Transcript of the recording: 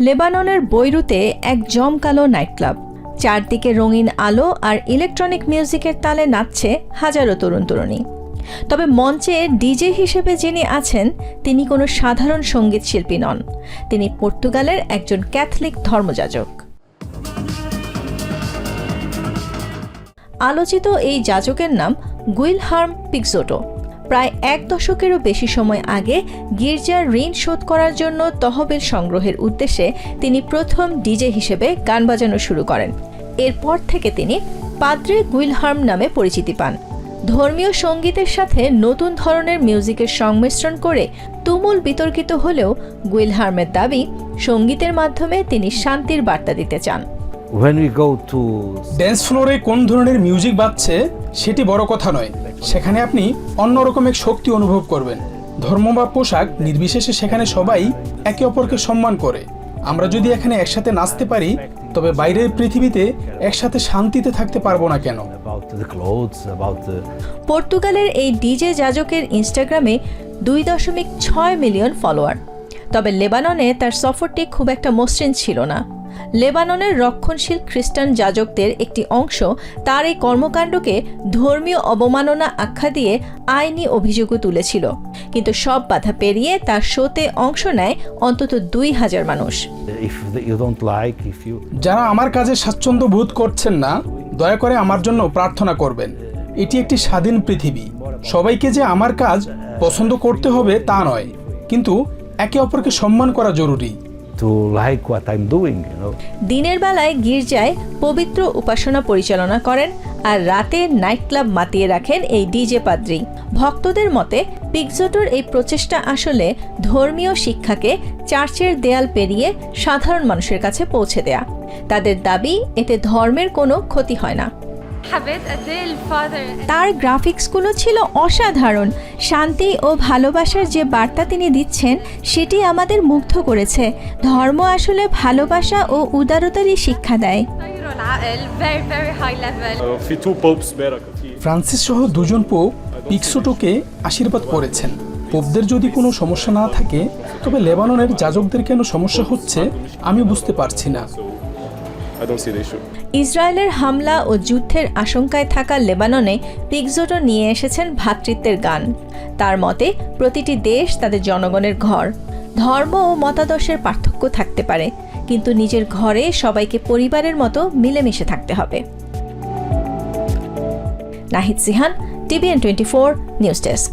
লেবাননের বৈরুতে এক জমকালো নাইট ক্লাব চারদিকে রঙিন আলো আর ইলেকট্রনিক মিউজিকের তালে নাচছে হাজারো তরুণ তরুণী। তবে মঞ্চে ডিজে হিসেবে যিনি আছেন, তিনি কোনো সাধারণ সংগীত শিল্পী নন। তিনি পর্তুগালের একজন ক্যাথলিক ধর্মযাজক। আলোচিত এই যাজকের নাম গুইলহার্ম পিকজোটো প্রায় এক দশকেরও বেশি সময় আগে গির্জার ঋণ শোধ করার জন্য তহবিল সংগ্রহের উদ্দেশ্যে তিনি প্রথম ডিজে হিসেবে গান বাজানো শুরু করেন। এরপর থেকে তিনি পাদ্রে গুইলহার্ম নামে পরিচিতি পান। ধর্মীয় সঙ্গীতের সাথে নতুন ধরনের মিউজিকের সংমিশ্রণ করে তুমুল বিতর্কিত হলেও গুইলহার্মের দাবি সঙ্গীতের মাধ্যমে তিনি শান্তির বার্তা দিতে চান। When we ড্যান্স ফ্লোরে কোন ধরনের মিউজিক বাজছে? সেটি বড় কথা নয়। সেখানে আপনি অন্যরকম এক শক্তি অনুভব করবেন। ধর্ম বা পোশাক নির্বিশেষে সেখানে সবাই একে অপরকে সম্মান করে। আমরা যদি এখানে একসাথে নাচতে পারি তবে বাইরের পৃথিবীতে একসাথে শান্তিতে থাকতে পারব না কেন? পর্তুগালের এই ডিজে যাজকের ইনস্টাগ্রামে দুই দশমিক ছয় মিলিয়ন ফলোয়ার। তবে লেবাননে তার সফরটি খুব একটা মসৃণ ছিল না। লেবাননের রক্ষণশীল খ্রিস্টান যাজকদের একটি অংশ তার এই কর্মকাণ্ডকে ধর্মীয় অবমাননা আখ্যা দিয়ে আইনি অভিযোগও তুলেছিল। কিন্তু সব বাধা পেরিয়ে তার শোতে অংশ নেয় অন্তত দুই হাজার মানুষ। যারা আমার কাজে স্বাচ্ছন্দ্য বোধ করছেন না দয়া করে আমার জন্য প্রার্থনা করবেন। এটি একটি স্বাধীন পৃথিবী। সবাইকে যে আমার কাজ পছন্দ করতে হবে তা নয়। কিন্তু একে অপরকে সম্মান করা জরুরি। Like what I'm doing, you know. দিনের বেলায় গির্জায় পবিত্র উপাসনা পরিচালনা করেন আর রাতে নাইট ক্লাব মাতিয়ে রাখেন এই ডিজে পাদ্রি। ভক্তদের মতে পিকজোটোর এই প্রচেষ্টা আসলে ধর্মীয় শিক্ষাকে চার্চের দেয়াল পেরিয়ে সাধারণ মানুষের কাছে পৌঁছে দেয়া। তাদের দাবি এতে ধর্মের কোনো ক্ষতি হয় না। তার গ্রাফিক্সগুলো ছিল অসাধারণ। শান্তি ও ভালোবাসার যে বার্তা তিনি দিচ্ছেন সেটি আমাদের মুগ্ধ করেছে। ধর্ম আসলে ভালোবাসা ও উদারতারই শিক্ষা দেয়। ফ্রান্সিস সহ দুজন পোপ পিক্সোটোকে আশীর্বাদ করেছেন। পোপদের যদি কোনো সমস্যা না থাকে তবে লেবাননের যাজকদের কেন সমস্যা হচ্ছে আমি বুঝতে পারছি না। ইসরায়েলের হামলা ও যুদ্ধের আশঙ্কায় থাকা লেবাননে পিকজোটো নিয়ে এসেছেন ভ্রাতৃত্বের গান। তার মতে, প্রতিটি দেশ তাদের জনগণের ঘর। ধর্ম ও মতাদর্শের পার্থক্য থাকতে পারে, কিন্তু নিজের ঘরে সবাইকে পরিবারের মতো মিলেমিশে থাকতে হবে। Nahid Sihan, TVN twenty four news desk.